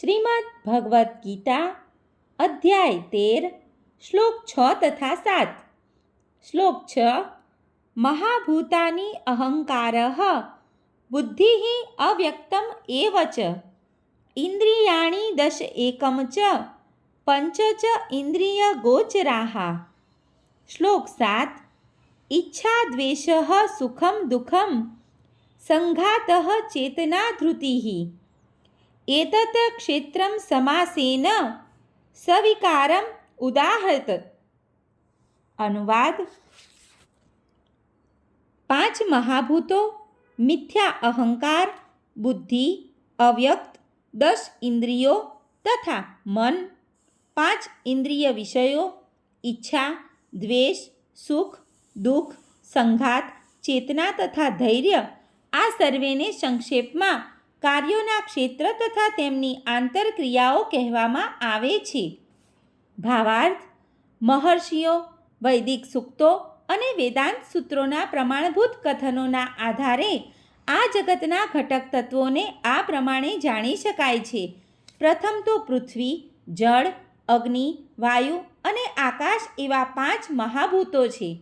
શ્રીમદ ભગવદ્ ગીતા, અધ્યાય તેર, શ્લોક છ તથા સાત. શ્લોક છ, મહાભૂતાની અહંકાર બુદ્ધિ અવ્યક્તમ એવ ચ, ઇન્દ્રિયાણી દશ એકમ ચ, પંચ ચ ઇન્દ્રિય ગોચરાહા શ્લોક સાત ઈચ્છા દ્વેષ સુખમ દુઃખમ, સંઘાત ચેતના ધૃતિ એતત क्षेत्रं સમાસેન સવિકારમ ઉદાહરત અનુવાદ પાંચ મહાભૂતો મિથ્યા અહંકાર બુદ્ધિ અવ્યક્ત દસ ઇન્દ્રિયો તથા મન પાંચ ઇન્દ્રિય વિષયો ઈચ્છા દ્વેષ સુખ દુઃખ સંઘાત ચેતના તથા ધૈર્ય આ સર્વેને સંક્ષેપમાં કાર્યોના ક્ષેત્ર તથા તેમની આંતરક્રિયાઓ કહેવામાં આવે છે. ભાવાર્થ, મહર્ષિઓ, વૈદિક સૂક્તો અને વેદાંત સૂત્રોના પ્રમાણભૂત કથનોના આધારે આ જગતના ઘટક તત્વોને આ પ્રમાણે જાણી શકાય છે. પ્રથમ તો પૃથ્વી, જળ, અગ્નિ, વાયુ અને આકાશ એવા પાંચ મહાભૂતો છે.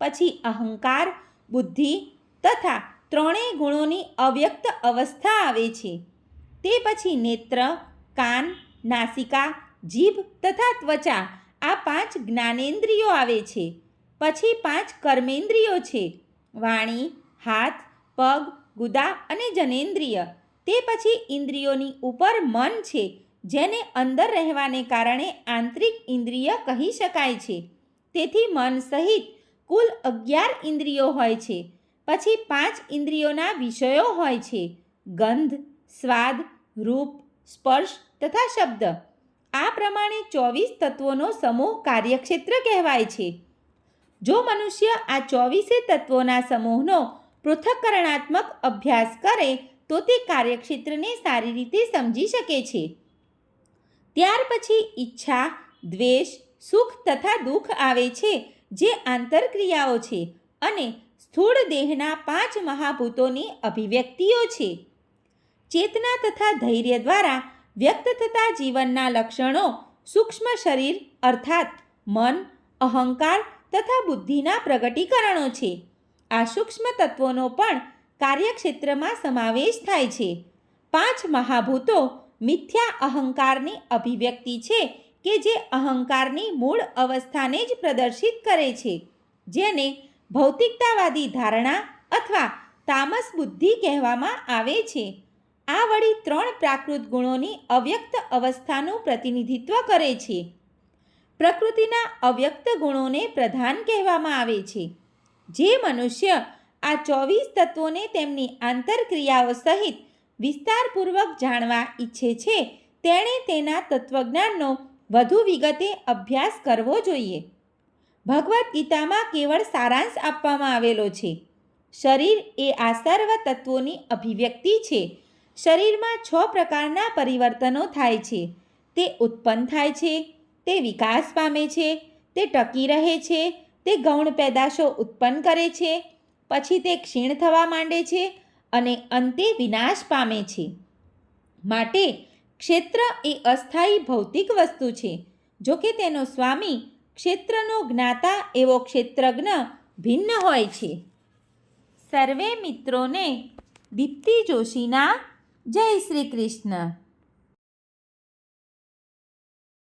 પછી અહંકાર, બુદ્ધિ તથા ત્રણેય ગુણોની અવ્યક્ત અવસ્થા આવે છે. તે પછી નેત્ર, કાન, નાસિકા, જીભ તથા ત્વચા આ પાંચ જ્ઞાનેન્દ્રિયો આવે છે. પછી પાંચ કર્મેન્દ્રિયો છે. વાણી, હાથ, પગ, ગુદા અને જનેન્દ્રિય. તે પછી ઇન્દ્રિયોની ઉપર મન છે, જેને અંદર રહેવાને કારણે આંતરિક ઇન્દ્રિય કહી શકાય છે. તેથી મન સહિત કુલ અગિયાર ઇન્દ્રિયો હોય છે. પછી પાંચ ઇન્દ્રિયોના વિષયો હોય છે. ગંધ, સ્વાદ, રૂપ, સ્પર્શ તથા શબ્દ. આ પ્રમાણે ચોવીસ તત્વોનો સમૂહ કાર્યક્ષેત્ર કહેવાય છે. જો મનુષ્ય આ ચોવીસે તત્વોના સમૂહનો પૃથક્કરણાત્મક અભ્યાસ કરે, તો તે કાર્યક્ષેત્રને સારી રીતે સમજી શકે છે. ત્યાર પછી ઈચ્છા, દ્વેષ, સુખ તથા દુઃખ આવે છે, જે આંતરક્રિયાઓ છે અને સ્થૂળ દેહના પાંચ મહાભૂતોની અભિવ્યક્તિઓ છે. ચેતના તથા ધૈર્ય દ્વારા વ્યક્ત થતા જીવનના લક્ષણો સૂક્ષ્મ શરીર, અર્થાત મન, અહંકાર તથા બુદ્ધિના પ્રગટીકરણો છે. આ સૂક્ષ્મ તત્વોનો પણ કાર્યક્ષેત્રમાં સમાવેશ થાય છે. પાંચ મહાભૂતો મિથ્યા અહંકારની અભિવ્યક્તિ છે કે જે અહંકારની મૂળ અવસ્થાને જ પ્રદર્શિત કરે છે, જેને ભૌતિકતાવાદી ધારણા અથવા તામસ બુદ્ધિ કહેવામાં આવે છે. આ વળી ત્રણ પ્રાકૃત ગુણોની અવ્યક્ત અવસ્થાનું પ્રતિનિધિત્વ કરે છે. પ્રકૃતિના અવ્યક્ત ગુણોને પ્રધાન કહેવામાં આવે છે. જે મનુષ્ય આ ચોવીસ તત્વોને તેમની આંતરક્રિયાઓ સહિત વિસ્તારપૂર્વક જાણવા ઈચ્છે છે, તેણે તેના તત્વજ્ઞાનનો વધુ વિગતે અભ્યાસ કરવો જોઈએ. ભગવદ્ ગીતામાં કેવળ સારાંશ આપવામાં આવેલો છે. શરીર એ આ સર્વ તત્વોની અભિવ્યક્તિ છે. શરીરમાં છ પ્રકારના પરિવર્તનો થાય છે. તે ઉત્પન્ન થાય છે, તે વિકાસ પામે છે, તે ટકી રહે છે, તે ગૌણ પેદાશો ઉત્પન્ન કરે છે, પછી તે ક્ષીણ થવા માંડે છે અને અંતે વિનાશ પામે છે. માટે ક્ષેત્ર એ અસ્થાયી ભૌતિક વસ્તુ છે. જો કે તેનો સ્વામી ક્ષેત્રનો જ્ઞાતા એવો ક્ષેત્રજ્ઞ ભિન્ન હોય છે. સર્વે મિત્રોને દીપ્તિ જોશીના જય શ્રી કૃષ્ણ.